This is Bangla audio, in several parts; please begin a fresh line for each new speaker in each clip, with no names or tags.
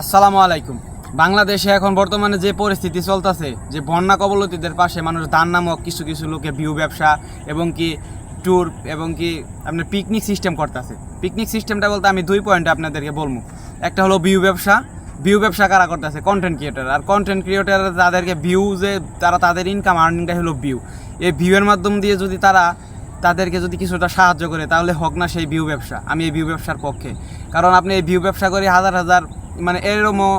আসসালামু আলাইকুম। বাংলাদেশে এখন বর্তমানে যে পরিস্থিতি চলতেছে, যে বন্যা কবলতীদের পাশে মানুষ দান নামক কিছু কিছু লোকে ভিউ ব্যবসা এবং কি ট্যুর এবং কি আপনার পিকনিক সিস্টেম করতেছে। পিকনিক সিস্টেমটা বলতে আমি দুই পয়েন্টে আপনাদেরকে বলব। একটা হলো ভিউ ব্যবসা। ভিউ ব্যবসা কারা করতেছে? কন্টেন্ট ক্রিয়েটার আর কন্টেন্ট ক্রিয়েটার যাদেরকে ভিউ যে তারা তাদের ইনকাম আর্নিংটা হলো ভিউ এই ভিউয়ের মাধ্যম দিয়ে যদি তারা তাদেরকে যদি কিছুটা সাহায্য করে, তাহলে হোক না সেই ভিউ ব্যবসা। আমি এই ভিউ ব্যবসার পক্ষে। কারণ আপনি এই ভিউ ব্যবসা করে হাজার হাজার মানে এরকমও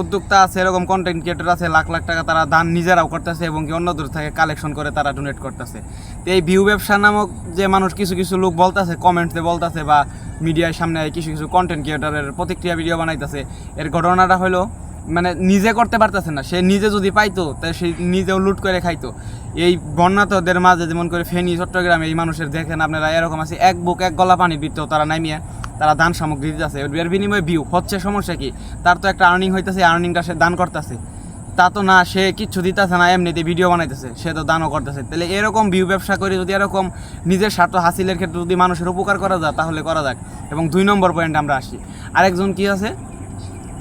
উদ্যোক্তা আছে, এরকম কন্টেন্ট ক্রিয়েটর আছে, লাখ লাখ টাকা তারা দান নিজেরাও করতেছে এবং কি অন্যদের থেকে কালেকশন করে তারা ডোনেট করতেছে। তো এই ভিউ ব্যবসা নামক যে মানুষ কিছু কিছু লোক বলতেছে কমেন্টসে বলতেছে বা মিডিয়ার সামনে কিছু কিছু কন্টেন্ট ক্রিয়েটরের প্রতিক্রিয়া ভিডিও বানাইতেছে, এর ঘটনাটা হলো মানে নিজে করতে পারতেছে না। সে নিজে যদি পাইতো তাহলে সে নিজেও লুট করে খাইতো। এই বন্যাতদের মাঝে যেমন করে ফেনী, চট্টগ্রামে এই মানুষের দেখেন আপনারা, এরকম আছে, এক বুক এক গলা পানি ভিতরেও তারা নামিয়ে। তারা দান সামগ্রী দিতেছে। এর বিনিময়ে ভিউ হচ্ছে সমস্যা কি? তার তো একটা আর্নিং হইতেছে আর্নিংটা সে দান করতেছে। তা তো না, সে কিচ্ছু দিতেছে না এমনিতে ভিডিও বানাইতেছে। সে তো দানও করতেছে। তাহলে এরকম ভিউ ব্যবসা করে যদি এরকম নিজের স্বার্থ হাসিলের ক্ষেত্রে যদি মানুষের উপকার করা যায়, তাহলে করা যাক। এবং দুই নম্বর পয়েন্ট আমরা আসি। আরেকজন কি আছে?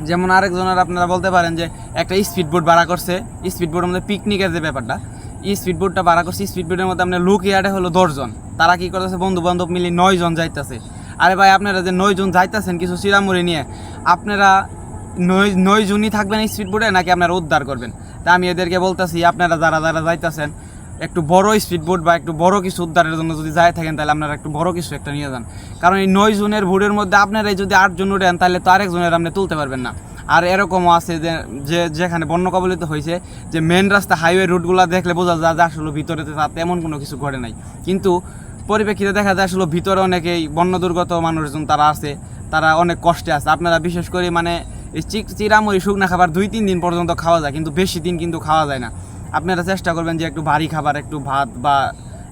যেমন আরেকজনের আপনারা বলতে পারেন যে, একটা স্পিড বোট ভাড়া করছে। স্পিড বোটের মধ্যে পিকনিকের যে ব্যাপারটা স্পিড বোটটা ভাড়া করছে স্পিড বোটের মধ্যে আপনার লোক ইয়ার্ডে হলো দশজন তারা কি করতেছে? বন্ধু বান্ধব মিলে নয় জন যাইতেছে। আরে ভাই, আপনারা যে নয় জন যাইতেছেন কিছু চিরামুড়ি নিয়ে, আপনারা নয় নয় জনই থাকবেন এই স্পিড বোটে নাকি আপনারা উদ্ধার করবেন? তা আমি এদেরকে বলতেছি, আপনারা যারা যারা যাইতেছেন, একটু বড় স্পিড বোট বা একটু বড় কিছু উদ্ধারের জন্য যদি যায় থাকেন, তাহলে আপনারা একটু বড় কিছু একটা নিয়ে যান। কারণ এই নয় জনের ভোটের মধ্যে আপনারাই যদি আটজন উঠেন, তাহলে তো আরেকজনের আপনি তুলতে পারবেন না। আর এরকমও আছে যে যেখানে বন্য কবলিত হয়েছে, যে মেন রাস্তা হাইওয়ে রুটগুলো দেখলে বোঝা যায় যে আসলে ভিতরে তেমন কোনো কিছু ঘটে নাই। কিন্তু পরিপ্রেক্ষিতে দেখা যায় আসলে ভিতরে অনেকেই বন্য দুর্গত মানুষজন তারা আছে, তারা অনেক কষ্টে আছে। আপনারা বিশেষ করে মানে চিরামুড়ি শুকনা খাবার দুই, তিন দিন পর্যন্ত খাওয়া যায়, কিন্তু বেশি দিন কিন্তু খাওয়া যায় না। আপনারা চেষ্টা করবেন যে একটু ভারী খাবার, একটু ভাত বা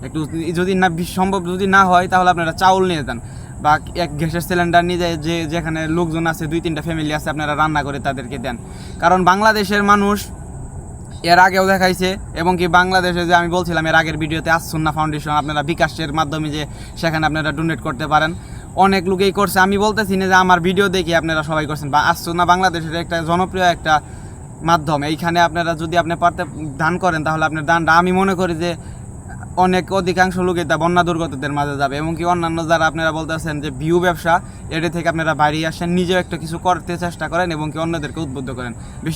একটু যদি না সম্ভব যদি না হয়, তাহলে আপনারা চাউল নিয়ে যান বা এক গ্যাসের সিলিন্ডার নিয়ে যায়, যে যেখানে লোকজন আছে, দুই, তিনটা ফ্যামিলি আছে, আপনারা রান্না করে তাদেরকে দেন। কারণ বাংলাদেশের মানুষ এর আগেও দেখাইছে, এবং কি বাংলাদেশে যে আমি বলছিলাম, এর আগের ভিডিওতে আসুন্না ফাউন্ডেশন আপনারা বিকাশের মাধ্যমে যে সেখানে আপনারা ডোনেট করতে পারেন। অনেক লোকেই করছে। আমি বলতেছি না যে আমার ভিডিও দেখে আপনারা সবাই করছেন, বা আসুন্না বাংলাদেশের একটা জনপ্রিয় একটা মাধ্যম। এইখানে আপনারা যদি আপনি পারতে দান করেন, তাহলে আপনার দানটা আমি মনে করি যে অনেক অধিকাংশ লোক এটা বন্যা দুর্গতদের মাঝে যাবে, এবং কি অন্যান্য যারা আপনারা বলতেছেন যে ভিউ ব্যবসা, এটা থেকে আপনারা বাইরে আসেন, নিজেও একটা কিছু করতে চেষ্টা করেন, এবং কি অন্যদেরকে উদ্বুদ্ধ করেন। বেশি